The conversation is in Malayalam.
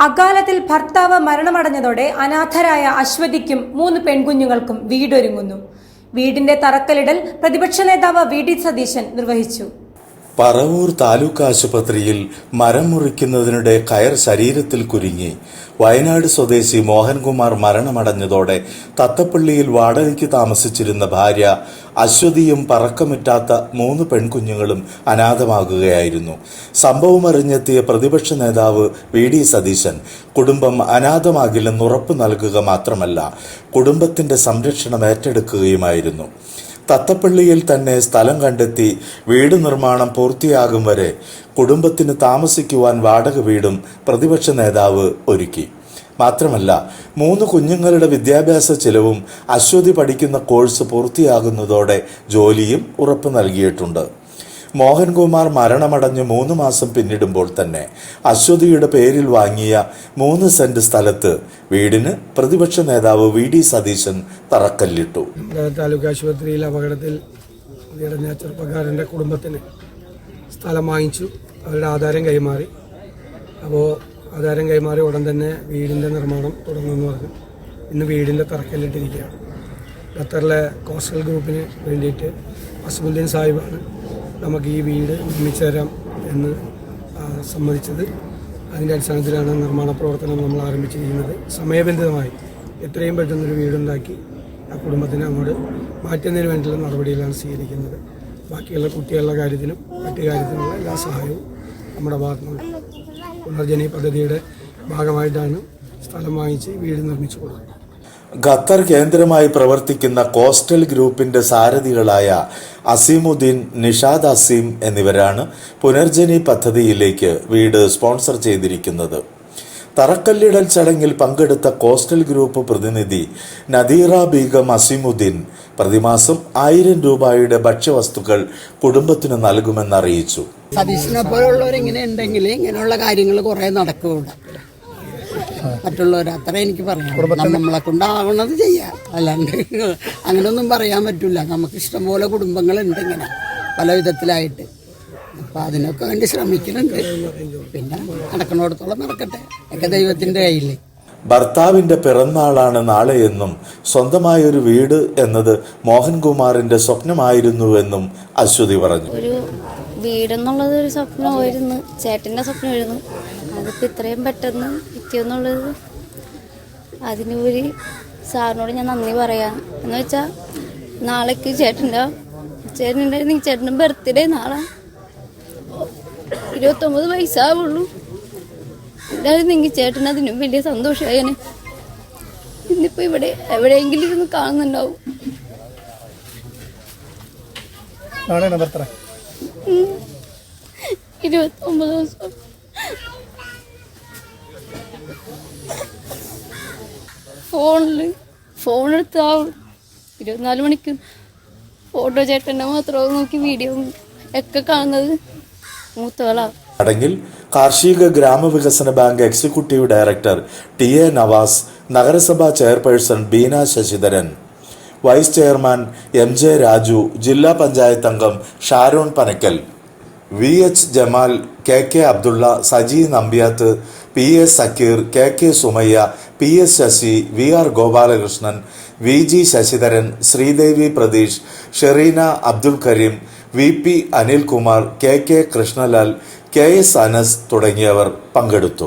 അകാലത്തിൽ ഭർത്താവ് മരണമടഞ്ഞതോടെ അനാഥരായ അശ്വതിക്കും മൂന്ന് പെൺകുഞ്ഞുങ്ങൾക്കും വീടൊരുങ്ങുന്നു. വീടിന്റെ തറക്കല്ലിടൽ പ്രതിപക്ഷ നേതാവ് വി. ഡി. സതീശൻ നിർവഹിച്ചു. പറവൂർ താലൂക്ക് ആശുപത്രിയിൽ മരം മുറിക്കുന്നതിനിടെ കയർ ശരീരത്തിൽ കുരുങ്ങി. വയനാട് സ്വദേശി മോഹൻകുമാർ മരണമടഞ്ഞതോടെ തത്തപ്പള്ളിയിൽ വാടകയ്ക്ക് താമസിച്ചിരുന്ന ഭാര്യ അശ്വതിയും പറക്കമിറ്റാത്ത മൂന്ന് പെൺകുഞ്ഞുങ്ങളും അനാഥമാകുകയായിരുന്നു. സംഭവമറിഞ്ഞെത്തിയ പ്രതിപക്ഷ നേതാവ് വി ഡി സതീശൻ കുടുംബം അനാഥമാകില്ലെന്ന് ഉറപ്പു നൽകുക മാത്രമല്ല കുടുംബത്തിന്റെ സംരക്ഷണം ഏറ്റെടുക്കുകയുമായിരുന്നു. തത്തപ്പള്ളിയിൽ തന്നെ സ്ഥലം കണ്ടെത്തി വീട് നിർമ്മാണം പൂർത്തിയാകും വരെ കുടുംബത്തിന് താമസിക്കുവാൻ വാടക വീടും പ്രതിപക്ഷ നേതാവ് ഒരുക്കി. മാത്രമല്ല മൂന്ന് കുഞ്ഞുങ്ങളുടെ വിദ്യാഭ്യാസ ചിലവും അശ്വതി പഠിക്കുന്ന കോഴ്സ് പൂർത്തിയാകുന്നതോടെ ജോലിയും ഉറപ്പു നൽകിയിട്ടുണ്ട്. മോഹൻകുമാർ മരണമടഞ്ഞ് മൂന്ന് മാസം പിന്നിടുമ്പോൾ തന്നെ അശ്വതിയുടെ പേരിൽ വാങ്ങിയ മൂന്ന് സെന്റ് സ്ഥലത്ത് വീടിന് പ്രതിപക്ഷ നേതാവ് വി ഡി സതീശൻ തറക്കല്ലിട്ടു. താലൂക്ക് ആശുപത്രിയിൽ അപകടത്തിൽ ഇടഞ്ഞ ചെറുപ്പക്കാരന്റെ കുടുംബത്തിന് സ്ഥലം വാങ്ങിച്ചു. അവരുടെ ആധാരം കൈമാറി. അപ്പോൾ ആധാരം കൈമാറി ഉടൻ തന്നെ വീടിന്റെ നിർമ്മാണം തുടങ്ങുമെന്ന് പറഞ്ഞു. ഇന്ന് വീടിന്റെ തറക്കല്ലിട്ടിരിക്കുകയാണ്. ഖത്തറിലെ കോസ്റ്റൽ ഗ്രൂപ്പിന് വേണ്ടിയിട്ട് അസമുദ്ദീൻ സാഹിബാണ് നമുക്ക് ഈ വീട് നിർമ്മിച്ചു തരാം എന്ന് സമ്മതിച്ചത്. അതിന്റെ അടിസ്ഥാനത്തിലാണ് നിർമ്മാണ പ്രവർത്തനം നമ്മൾ ആരംഭിച്ചിരിക്കുന്നത്. സമയബന്ധിതമായി എത്രയും പെട്ടെന്ന് ഒരു വീടുണ്ടാക്കി ആ കുടുംബത്തിനെ അങ്ങോട്ട് മാറ്റുന്നതിന് വേണ്ടിയുള്ള നടപടികളാണ് സ്വീകരിക്കുന്നത്. ബാക്കിയുള്ള കുട്ടികളുടെ കാര്യത്തിലും മറ്റു കാര്യത്തിനുള്ള എല്ലാ സഹായവും നമ്മുടെ ഭാഗത്തുനിന്നുണ്ട്. പുനർജനി പദ്ധതിയുടെ ഭാഗമായിട്ടാണ് സ്ഥലം വാങ്ങിച്ച് വീട് നിർമ്മിച്ചു കൊടുക്കുന്നത്. ഖത്തർ കേന്ദ്രമായി പ്രവർത്തിക്കുന്ന കോസ്റ്റൽ ഗ്രൂപ്പിന്റെ സാരഥികളായ അസീമുദ്ദീൻ നിഷാദ് അസീം എന്നിവരാണ് പുനർജനി പദ്ധതിയിലേക്ക് വീട് സ്പോൺസർ ചെയ്തിരിക്കുന്നത്. തറക്കല്ലിടൽ ചടങ്ങിൽ പങ്കെടുത്ത കോസ്റ്റൽ ഗ്രൂപ്പ് പ്രതിനിധി നദീറ ബീഗം അസീമുദ്ദീൻ പ്രതിമാസം ആയിരം രൂപയുടെ ഭക്ഷ്യവസ്തുക്കൾ കുടുംബത്തിന് നൽകുമെന്ന് അറിയിച്ചു സതീഷിനെ പോലുള്ളവരിങ്ങനെ ഉണ്ടെങ്കിൽ ഇങ്ങനെയുള്ള കാര്യങ്ങൾ കുറെ നടക്കും ഇവിടെ മറ്റുള്ളവർ അത്ര എനിക്ക് പറയാം നമ്മളെ കൊണ്ടാവണത് ചെയ്യാം. അല്ലാണ്ട് അങ്ങനെയൊന്നും പറയാൻ പറ്റില്ല നമുക്ക് ഇഷ്ടംപോലെ കുടുംബങ്ങളുണ്ട് ഇങ്ങനെ പല വിധത്തിലായിട്ട്. അപ്പം അതിനൊക്കെ വേണ്ടി ശ്രമിക്കുന്നുണ്ട്. പിന്നെ നടക്കണോടത്തോളം നടക്കട്ടെ. ഒക്കെ ദൈവത്തിന്റെ കയ്യിൽ ഭർത്താവിന്റെ പിറന്നാളാണ് നാളെയെന്നും സ്വന്തമായൊരു വീട് എന്നത് മോഹൻകുമാറിന്റെ സ്വപ്നമായിരുന്നുവെന്നും അശ്വതി പറഞ്ഞു. ഒരു വീടെന്നുള്ളത് ഒരു സ്വപ്നമായിരുന്നു. ചേട്ടന്റെ സ്വപ്നമായിരുന്നു. അതിപ്പോൾ ഇത്രയും പെട്ടെന്ന് കിട്ടിയെന്നുള്ളത് അതിനുപരി സാറിനോട് ഞാൻ നന്ദി പറയാം. എന്ന് വെച്ചാൽ നാളേക്ക് ചേട്ടന്റെ ചേട്ടന്റെ ചേട്ടന്റെ ബർത്ത്ഡേ നാളെ. ഇരുപത്തൊമ്പത് വയസ്സാവുള്ളൂ. ഉണ്ടായിരുന്നെങ്കിൽ ചേട്ടൻ അതിനും വലിയ സന്തോഷമായി ഇന്നിപ്പോൾ ഇവിടെ എവിടെയെങ്കിലും ഇരുന്ന് കാണുന്നുണ്ടാവും. ഇരുപത്തൊമ്പത് ദിവസം. ഫോണിൽ ഫോണെടുത്ത് ആ ഇരുപത്തിനാല് മണിക്ക് ഫോട്ടോ ചേട്ടന്റെ മാത്രം നോക്കി വീഡിയോ ഒക്കെ കാണുന്നത് മൂത്തകളാണ് ചടങ്ങിൽ കാർഷിക ഗ്രാമവികസന bank executive director T A Navas നഗരസഭാ chairperson Beena Sasidharan vice chairman M J Raju ജില്ലാ പഞ്ചായത്ത് അംഗം Sharon Panakkal V H Jamal K K Abdulla Saji Nambiath P A Sakkeer K K Sumayya P S Sasi V R Gopalakrishnan V G Sasidharan Sreedevi Pratheesh Sherina Abdul Kareem V P Anilkumar K K Krishnalal K S Anas തുടങ്ങിയവർ പങ്കെടുത്തു.